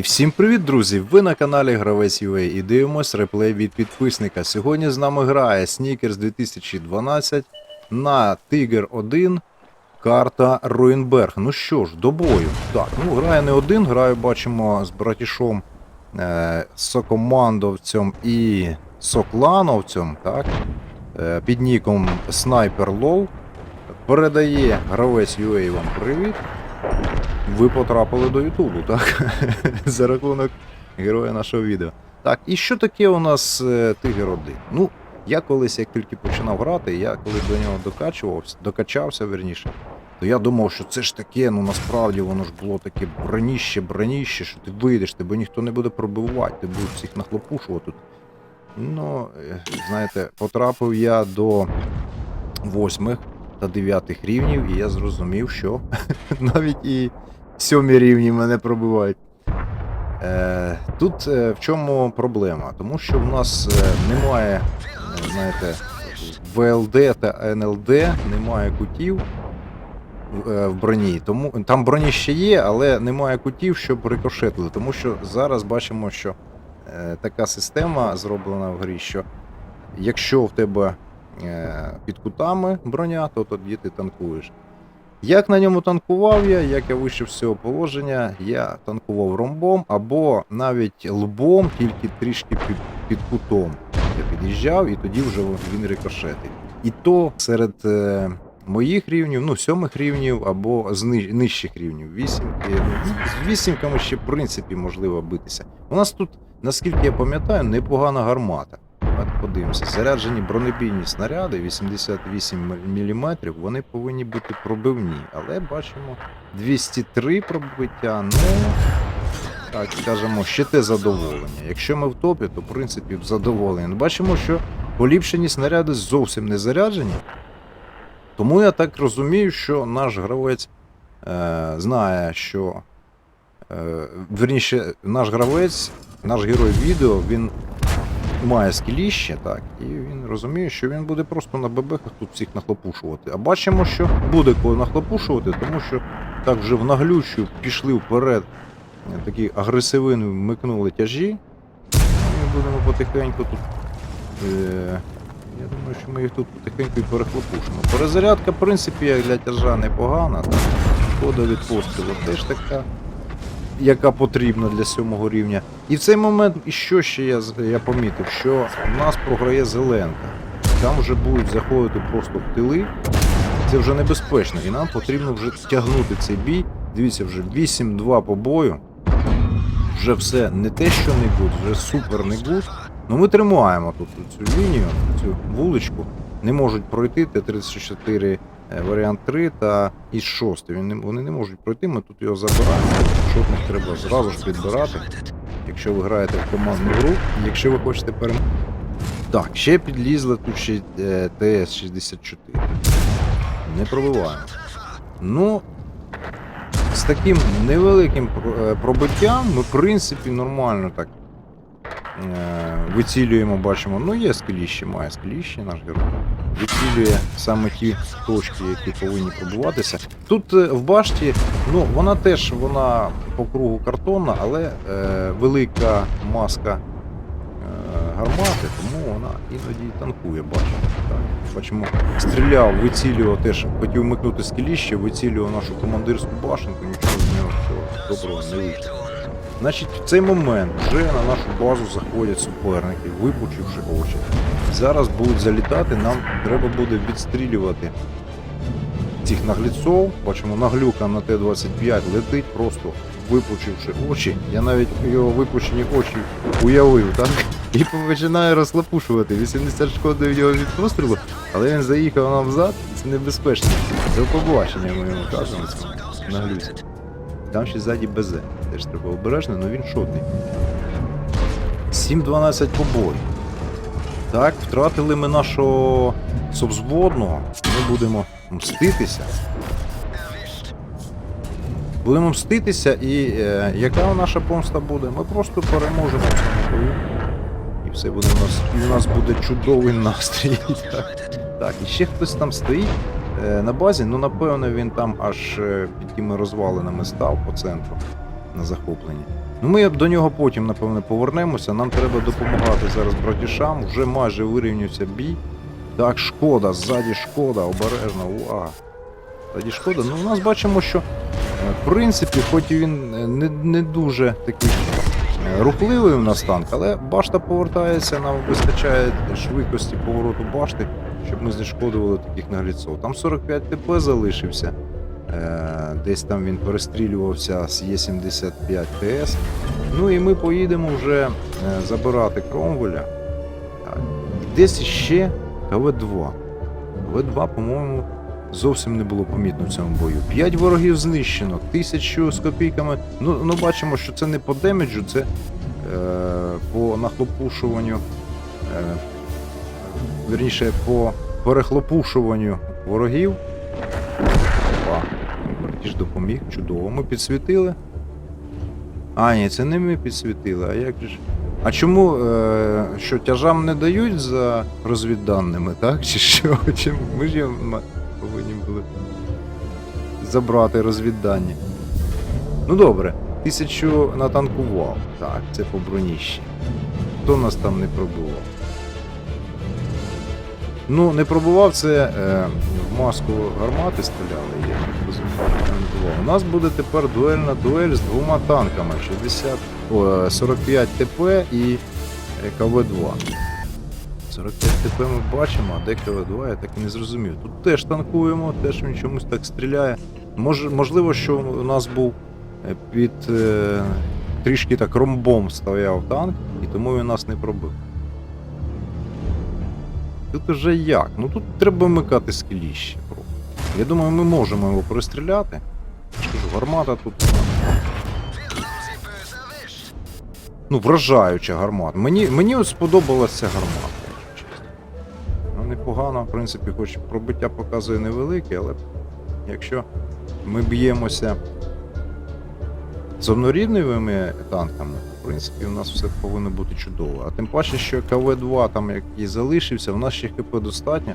І всім привіт, друзі! Ви на каналі Гравець UA і дивимось реплей від підписника. Сьогодні з нами грає Sneakers 2012 на Tiger 1 карта Руїнберг. Ну що ж, до бою. Так, ну грає не один, граю, бачимо, з братішом е, Сокомандовцем і Соклановцем, так? Е, під ніком Снайпер Лоу. Передає гравець UA вам привіт. Ви потрапили до Ютубу, так? За рахунок героя нашого відео. Так, і що таке у нас е, Тигр 1? Ну, я колись, як тільки починав грати, я коли до нього докачувався, докачався верніше, то я думав, що це ж таке, ну насправді воно ж було таке броніще, броніще, що ти вийдеш, тебе ніхто не буде пробивати, ти будеш всіх нахлопушувати. тут. Ну, е, знаєте, потрапив я до восьмих та дев'ятих рівнів, і я зрозумів, що навіть і сьомі рівні мене пробивають. Е, тут е, в чому проблема? Тому що в нас е, немає, знаєте, ВЛД та НЛД, немає кутів е, в броні. Тому там броні ще є, але немає кутів, щоб рикошетили. Тому що зараз бачимо, що така система зроблена в грі, що якщо в тебе під кутами броня, то тоді ти танкуєш. Як на ньому танкував я, як я вийшов з цього положення, я танкував ромбом або навіть лбом, тільки трішки під, під кутом. Я під'їжджав і тоді вже він рикошетив. І то серед е, моїх рівнів, ну, сьомих рівнів або з ни- нижчих рівнів. Вісімки. Ну, з вісімками ще в принципі можливо битися. У нас тут, наскільки я пам'ятаю, непогана гармата. Давайте подивимося. Заряджені бронебійні снаряди 88 мм, вони повинні бути пробивні. Але бачимо 203 пробиття, ну так скажемо, ще те задоволення. Якщо ми в топі, то в принципі. Ну, Бачимо, що поліпшені снаряди зовсім не заряджені. Тому я так розумію, що наш гравець е, знає, що. Е, верніше, наш гравець, наш герой відео, він має скіліще, так, і він розуміє, що він буде просто на бебехах тут всіх нахлопушувати. А бачимо, що буде коли нахлопушувати, тому що так вже в наглющу пішли вперед е, такі агресивини вмикнули тяжі. Ми будемо потихеньку тут. Е, я думаю, що ми їх тут потихеньку і перехлопушимо. Перезарядка, в принципі, як для тяжа непогана. Шкода від пострілу теж така яка потрібна для сьомого рівня. І в цей момент, і що ще я, я помітив, що в нас програє зеленка. Там вже будуть заходити просто в тили. Це вже небезпечно, і нам потрібно вже тягнути цей бій. Дивіться, вже 8-2 по бою. Вже все не те, що не гуд, вже супер не гуд. Ну ми тримаємо тут цю лінію, цю вуличку. Не можуть пройти Т-34 е, варіант 3 та із 6. Вони не можуть пройти, ми тут його забираємо. Шотних треба зразу ж підбирати, якщо ви граєте в командну гру, якщо ви хочете перемогти. Так, ще підлізли тут ще е, ТС-64. Не пробиваємо. Ну, з таким невеликим е, пробиттям ми, в принципі, нормально так е, вицілюємо, бачимо. Ну, є скеліще, має скеліще наш герой. Вицілює саме ті точки, які повинні пробуватися. Тут е, в башті, ну, вона теж вона по кругу картонна, але е, велика маска е, гармати, тому вона іноді танкує, бачимо. Так. Бачимо, стріляв, вицілював теж, хотів вмикнути скеліще, вицілював нашу командирську башенку, нічого з нього доброго не вийшло. Значить, в цей момент вже на нашу базу заходять суперники, випучивши очі. Зараз будуть залітати, нам треба буде відстрілювати цих нагліцов. Бачимо, наглюка на Т-25 летить просто випучивши очі. Я навіть його випучені очі уявив, так? І починає розхлопушувати. 80 шкоди від його від пострілу, але він заїхав нам взад, це небезпечно. До побачення кажемо цьому наглюці. Там ще ззаді БЗ. Теж треба обережно, але він шотний. 7-12 побой. Так, втратили ми нашого совзводного. Ми будемо мститися. Будемо мститися, і е, яка наша помста буде? Ми просто переможемо. І все буде у нас. І у нас буде чудовий настрій. Так, так і ще хтось там стоїть на базі, ну напевно він там аж е, під тими розвалинами став по центру на захопленні. Ну, ми до нього потім, напевне, повернемося. Нам треба допомагати зараз братішам. Вже майже вирівнявся бій. Так, шкода, ззаді шкода, обережно, увага. Ззаді шкода. Ну, у нас бачимо, що е, в принципі, хоч і він е, не, не дуже такий е, рухливий у нас танк, але башта повертається, нам вистачає швидкості повороту башти, щоб ми знешкодували таких наглядців. Там 45 ТП залишився. Е, Десь там він перестрілювався з Є75 ТС. Ну і ми поїдемо вже е, забирати Кромвеля. Десь ще КВ-2. КВ-2, по-моєму, зовсім не було помітно в цьому бою. П'ять ворогів знищено, тисячу з копійками. Ну, ну бачимо, що це не по демеджу, це е, по нахлопушуванню. Е, вірніше, по перехлопушуванню ворогів. Опа. Братіж допоміг, чудово. Ми підсвітили. А, ні, це не ми підсвітили, а як же. А чому е, що тяжам не дають за розвідданими, так? Чи що? Чи ми ж повинні були забрати розвіддані? Ну добре, тисячу натанкував. Так, це по броніщі. Хто нас там не пробував? Ну, не пробував це е, в маску гармати стріляли, я не. У нас буде тепер дуельна дуель з двома танками 60, о, 45 ТП і е, КВ-2. 45 ТП ми бачимо, а де КВ-2, я так і не зрозумів. Тут теж танкуємо, теж він чомусь так стріляє. Мож, можливо, що у нас був е, під е, трішки так ромбом стояв танк, і тому він нас не пробив. Тут уже як? Ну тут треба вмикати скеліще. Я думаю, ми можемо його пристріляти. Ж гармата тут. Ну, вражаюча гармата. Мені, мені от сподобалася гармата, якщо чесно. Ну, непогано, в принципі, хоч пробиття показує невелике, але якщо ми б'ємося з однорівневими танками, в принципі, у нас все повинно бути чудово. А тим паче, що КВ-2 там як і залишився, у нас ще ХП достатньо.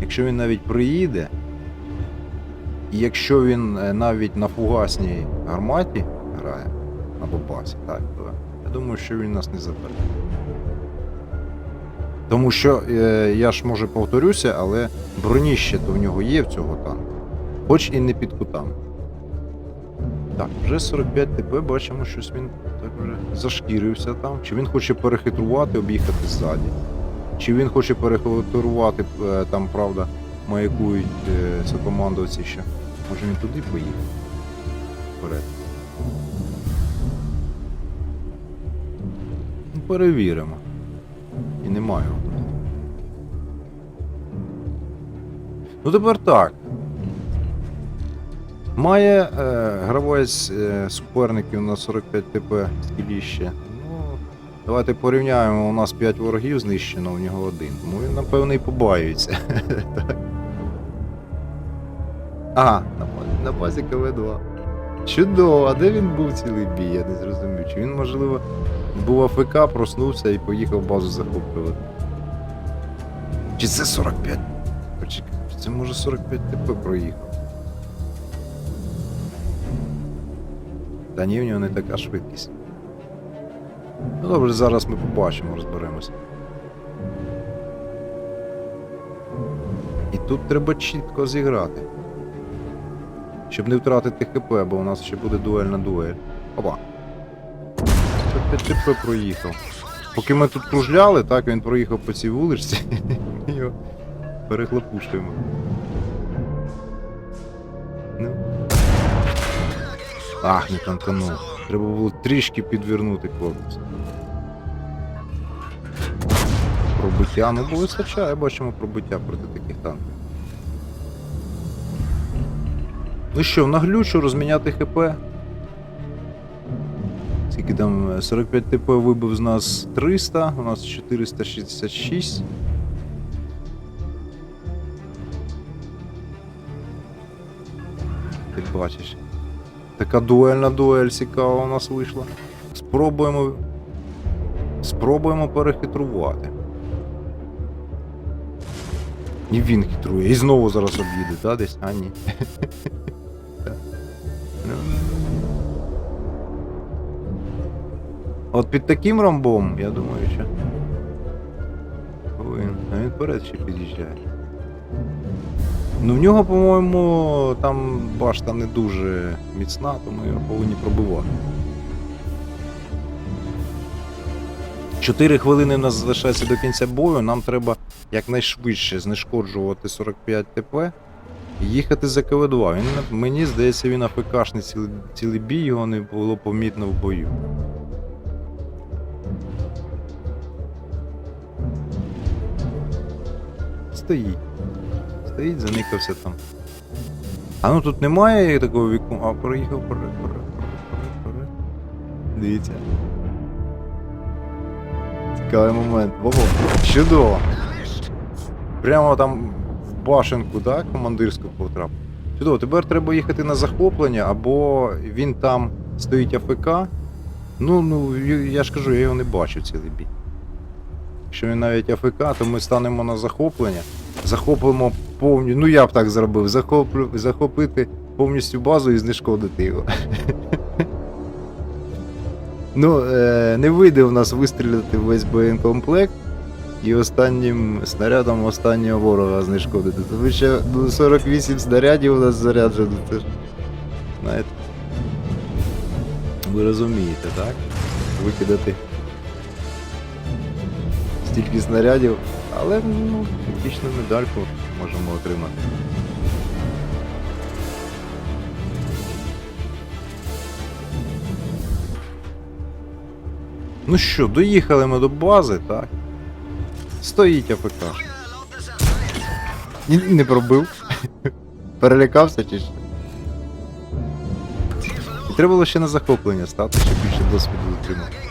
Якщо він навіть приїде, і якщо він е, навіть на фугасній гарматі грає, на бабасі, так, то я думаю, що він нас не забере. Тому що е, я ж може повторюся, але броніще то в нього є в цього танку, хоч і не під кутами. Так, вже 45 ТП, бачимо, щось він так вже зашкірився там. Чи він хоче перехитрувати, об'їхати ззаді. Чи він хоче перехитрувати, е, там, правда, маякують е, сокомандовці ще. Може він туди поїхав? Вперед. Ну, перевіримо. І немає. Ну тепер так. Має е, гравець е, суперників на 45 ТП скіліще. Ну, давайте порівняємо. У нас 5 ворогів знищено, у нього один. Тому він, напевно, і побаюється. Ага, на, базі КВ-2. Чудово, а де він був цілий бій, я не зрозумів. Чи він, можливо, був АФК, проснувся і поїхав базу захоплювати. Чи це 45? Чи це може 45 ТП проїхав? Та ні, в нього не така швидкість. Ну добре, зараз ми побачимо, розберемося. І тут треба чітко зіграти. Щоб не втратити ХП, бо у нас ще буде дуельна дуель. Опа. 5 ТП проїхав. Поки ми тут кружляли, так він проїхав по цій вуличці, його перехлопушуємо. Ах, не танканув. Треба було трішки підвернути корпус. Пробиття, ну бо вистачає, бачимо пробиття проти таких танків. Ну що, наглючу розміняти ХП. Скільки там е, 45 ТП вибив з нас 300, у нас 466. Ти бачиш. Така дуельна дуель цікава у нас вийшла. Спробуємо. Спробуємо перехитрувати. І він хитрує. І знову зараз об'їде, так, десь? А, ні. От під таким ромбом, я думаю, що. Повинен. А він вперед ще під'їжджає. Ну в нього, по-моєму, там башта не дуже міцна, тому його повинні пробивати. Чотири хвилини в нас залишається до кінця бою. Нам треба якнайшвидше знешкоджувати 45 ТП і їхати за КВ-2. Він, мені здається, він АФКшний цілий, цілий бій, його не було помітно в бою. Стоїть. Стоїть, заникався там. А ну тут немає такого віку. А, проїхав вперед, вперед. Дивіться. Цікавий момент. Бобо, чудово. Прямо там в башенку, так, командирську потрапив. Чудово, тепер треба їхати на захоплення, або він там стоїть АФК. Ну, ну, я- я ж кажу, я його не бачив цілий бій. Якщо він навіть АФК, то ми станемо на захоплення, захопимо повністю. Ну я б так зробив, захоплю, захопити повністю базу і знешкодити його. Ну, е, не вийде в нас вистріляти весь боєкомплект і останнім снарядом останнього ворога знешкодити. Тому ну, 48 снарядів у нас заряджено. Це ж, знаєте. Ви розумієте, так? Викидати стільки снарядів, але ну, епічну медальку можемо отримати. Ну що, доїхали ми до бази, так? Стоїть АПК. І не пробив. Перелякався чи що? І треба було ще на захоплення стати, щоб більше досвіду отримати.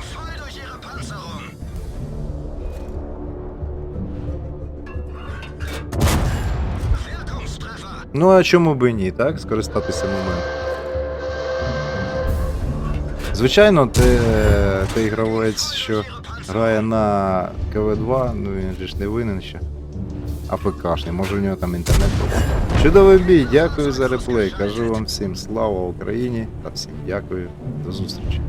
Ну а чому би ні, так? Скористатися моментом. Звичайно, те, той гравець, що грає на КВ2, ну він ж не винен ще. АФКшний, може у нього там інтернет поганий. Чудовий бій, дякую за реплей. Кажу вам всім слава Україні та всім дякую. До зустрічі.